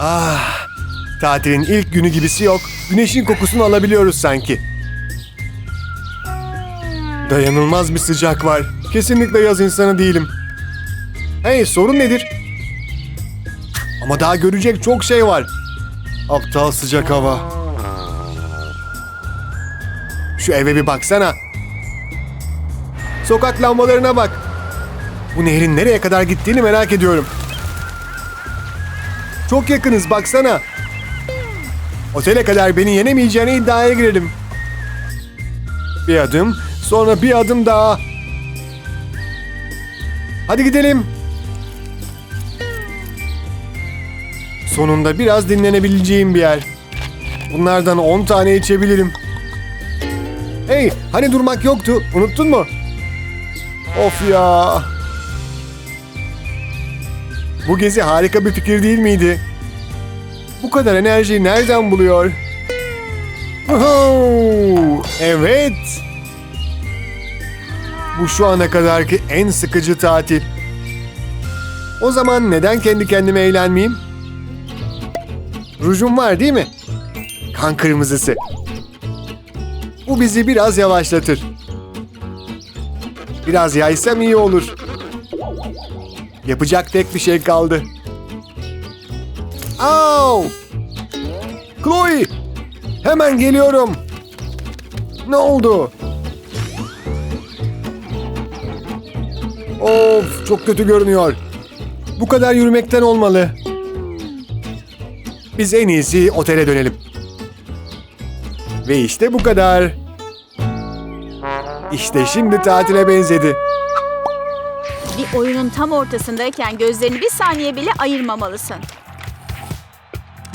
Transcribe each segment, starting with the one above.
Ah, tatilin ilk günü gibisi yok. Güneşin kokusunu alabiliyoruz sanki. Dayanılmaz bir sıcak var. Kesinlikle yaz insanı değilim. Hey sorun nedir? Ama daha görecek çok şey var. Aptal sıcak hava. Şu eve bir baksana. Sokak lambalarına bak. Bu nehrin nereye kadar gittiğini merak ediyorum. Çok yakınız baksana. Otele kadar beni yenemeyeceğine iddiaya girelim. Bir adım, sonra bir adım daha. Hadi gidelim. Sonunda biraz dinlenebileceğim bir yer. Bunlardan 10 tane içebilirim. Hey, hani durmak yoktu? Unuttun mu? Of ya. Bu gezi harika bir fikir değil miydi? Bu kadar enerjiyi nereden buluyor? Evet. Bu şu ana kadarki en sıkıcı tatil. O zaman neden kendi kendime eğlenmeyeyim? Rujum var değil mi? Kan kırmızısı. Bu bizi biraz yavaşlatır. Biraz yaysam iyi olur. Yapacak tek bir şey kaldı. Au! Chloe! Hemen geliyorum. Ne oldu? Of, çok kötü görünüyor. Bu kadar yürümekten olmalı. Biz en iyisi otele dönelim. Ve işte bu kadar. İşte şimdi tatile benzedi. Bir oyunun tam ortasındayken gözlerini bir saniye bile ayırmamalısın.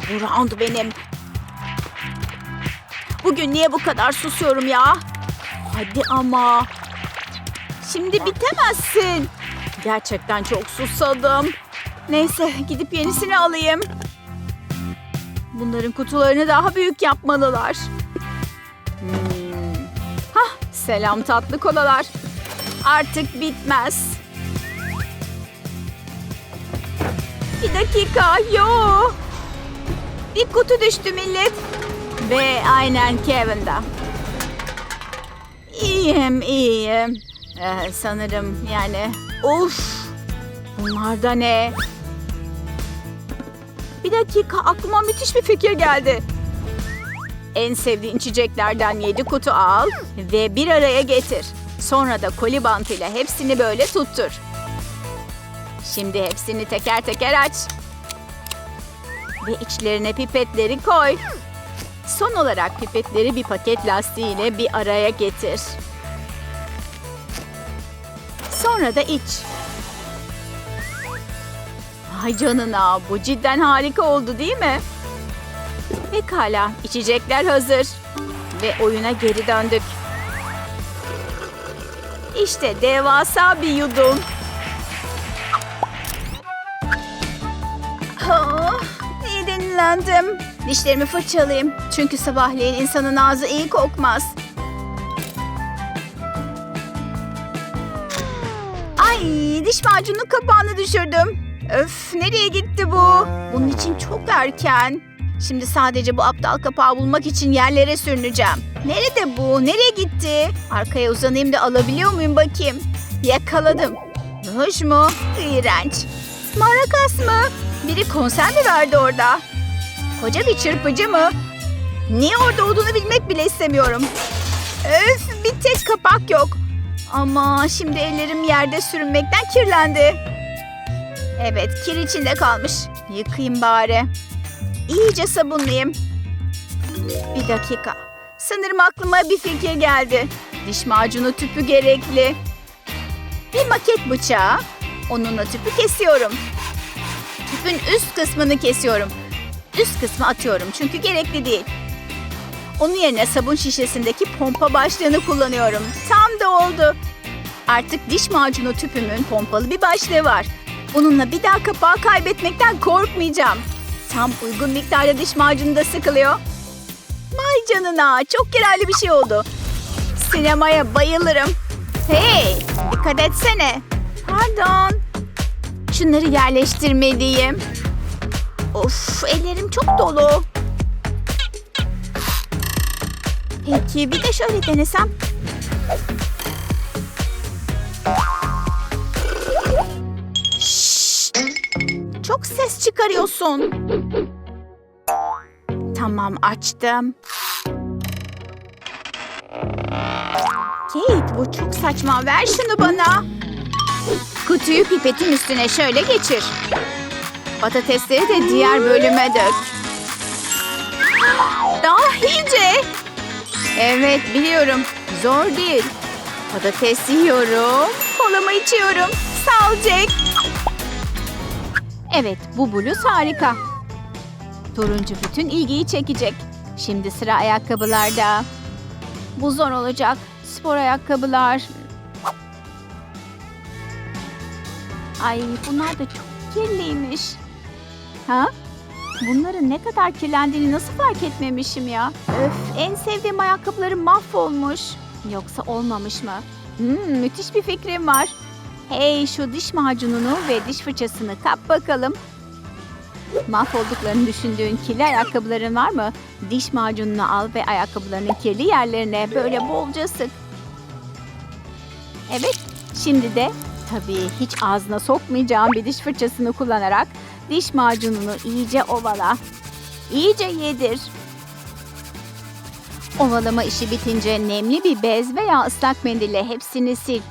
Bu round benim. Bugün niye bu kadar susuyorum ya? Hadi ama. Şimdi bitemezsin. Gerçekten çok susadım. Neyse gidip yenisini alayım. Bunların kutularını daha büyük yapmalılar. Hmm. Hah, selam tatlı kolalar. Artık bitmez. Bir dakika, yo. Bir kutu düştü millet. Ve aynen Kevin'de. İyiyim, iyiyim. Ee, sanırım yani. Of! Bunlar da ne? Bir dakika, aklıma müthiş bir fikir geldi. En sevdiğin çiçeklerden yedi kutu al ve bir araya getir. Sonra da koli bantıyla hepsini böyle tuttur. Şimdi hepsini teker teker aç. Ve içlerine pipetleri koy. Son olarak pipetleri bir paket lastiğiyle bir araya getir. Sonra da iç. Ay canına bu cidden harika oldu değil mi? Pekala içecekler hazır. Ve oyuna geri döndük. İşte devasa bir yudum. Oh, iyi dinlendim. Dişlerimi fırçalayayım. Çünkü sabahleyin insanın ağzı iyi kokmaz. Ay diş macunu kapağını düşürdüm. Öf nereye gitti bu? Bunun için çok erken. Şimdi sadece bu aptal kapağı bulmak için yerlere sürüneceğim. Nerede bu? Nereye gitti? Arkaya uzanayım da alabiliyor muyum bakayım? Yakaladım. Hoş mu? İğrenç. Marakas mı? Biri konser mi verdi orada? Koca bir çırpıcı mı? Niye orada olduğunu bilmek bile istemiyorum. Öf bir tek kapak yok. Ama şimdi ellerim yerde sürünmekten kirlendi. Evet kir içinde kalmış. Yıkayayım bari. İyice sabunlayayım. Bir dakika. Sanırım aklıma bir fikir geldi. Diş macunu tüpü gerekli. Bir maket bıçağı. Onunla tüpü kesiyorum. Tüpün üst kısmını kesiyorum. Üst kısmı atıyorum çünkü gerekli değil. Onun yerine sabun şişesindeki pompa başlığını kullanıyorum. Tam da oldu. Artık diş macunu tüpümün pompalı bir başlığı var. Bununla bir daha kapağı kaybetmekten korkmayacağım. Tam uygun miktarda diş macunu da sıkılıyor. Vay canına çok yararlı bir şey oldu. Sinemaya bayılırım. Hey dikkat etsene. Pardon. Şunları yerleştirmeliyim. Of ellerim çok dolu. Peki bir de şöyle denesem. Şşt! Çok ses çıkarıyorsun. Tamam açtım. Kate bu çok saçma. Ver şunu bana. Kutuyu pipetin üstüne şöyle geçir. Patatesleri de diğer bölüme dök. Dahice. Evet biliyorum. Zor değil. Patates yiyorum. Kolamı içiyorum. Sağ ol Jack. Evet bu bluz harika. Turuncu bütün ilgiyi çekecek. Şimdi sıra ayakkabılarda. Bu zor olacak. Spor ayakkabılar. Ay bunlar da çok kirliymiş. Ha? Bunların ne kadar kirlendiğini nasıl fark etmemişim ya? Öf, en sevdiğim ayakkabılarım mahvolmuş. Yoksa olmamış mı? Hmm, müthiş bir fikrim var. Hey şu diş macununu ve diş fırçasını kap bakalım. Mahvolduklarını düşündüğün kirli ayakkabıların var mı? Diş macununu al ve ayakkabılarının kirli yerlerine böyle bolca sık. Evet, şimdi de tabii hiç ağzına sokmayacağım bir diş fırçasını kullanarak diş macununu iyice ovala. İyice yedir. Ovalama işi bitince nemli bir bez veya ıslak mendille hepsini sil.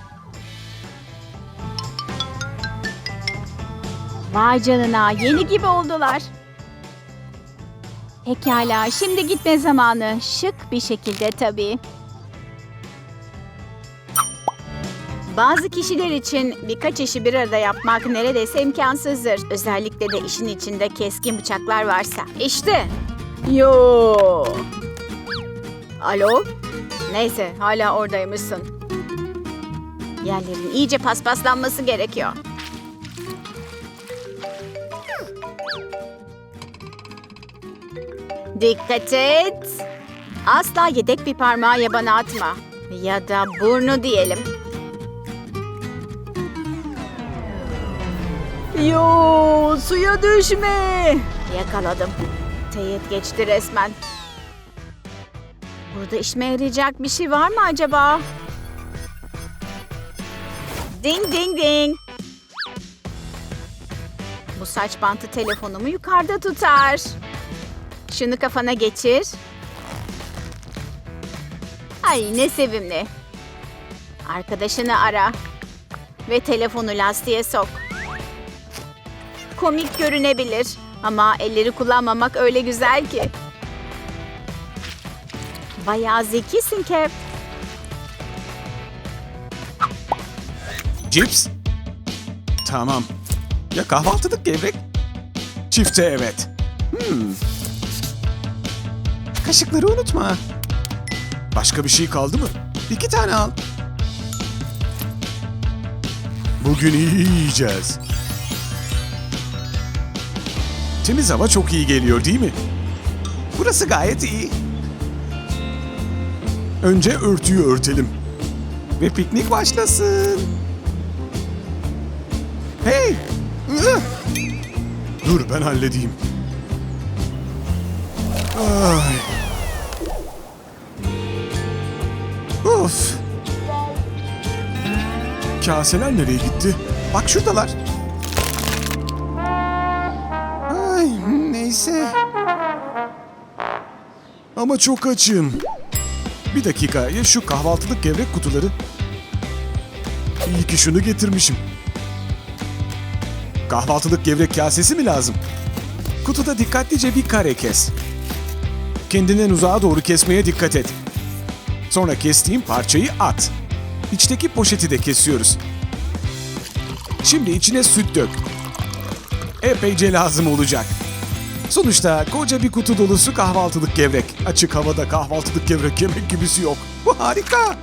Vay canına yeni gibi oldular. Pekala şimdi gitme zamanı. Şık bir şekilde tabii. Bazı kişiler için birkaç işi bir arada yapmak neredeyse imkansızdır. Özellikle de işin içinde keskin bıçaklar varsa. İşte. Yo. Alo? Neyse hala oradaymışsın. Yerlerin iyice paspaslanması gerekiyor. Dikkat et. Asla yedek bir parmağı yabana atma. Ya da burnu diyelim. Yo, suya düşme. Yakaladım. Teyit geçti resmen. Burada işime yarayacak bir şey var mı acaba? Ding ding ding. Bu saç bantı telefonumu yukarıda tutar. Şunu kafana geçir. Ay ne sevimli. Arkadaşını ara. Ve telefonu lastiğe sok. Komik görünebilir ama elleri kullanmamak öyle güzel ki. Bayağı zekisin Kev. Cips? Tamam. Ya kahvaltılık gevrek? Çifte evet. Hmm. Kaşıkları unutma. Başka bir şey kaldı mı? İki tane al. Bugün iyi yiyeceğiz. Temiz hava çok iyi geliyor değil mi? Burası gayet iyi. Önce örtüyü örtelim. Ve piknik başlasın. Hey! Dur ben halledeyim. Ay. Of. Kaseler nereye gitti? Bak şuradalar. Neyse. Ama çok açım. Bir dakika ya şu kahvaltılık gevrek kutuları. İyi ki şunu getirmişim. Kahvaltılık gevrek kasesi mi lazım? Kutuda dikkatlice bir kare kes. Kendinden uzağa doğru kesmeye dikkat et. Sonra kestiğim parçayı at. İçteki poşeti de kesiyoruz. Şimdi içine süt dök. Epeyce lazım olacak. Sonuçta koca bir kutu dolusu kahvaltılık gevrek. Açık havada kahvaltılık gevrek yemek gibisi yok. Bu harika.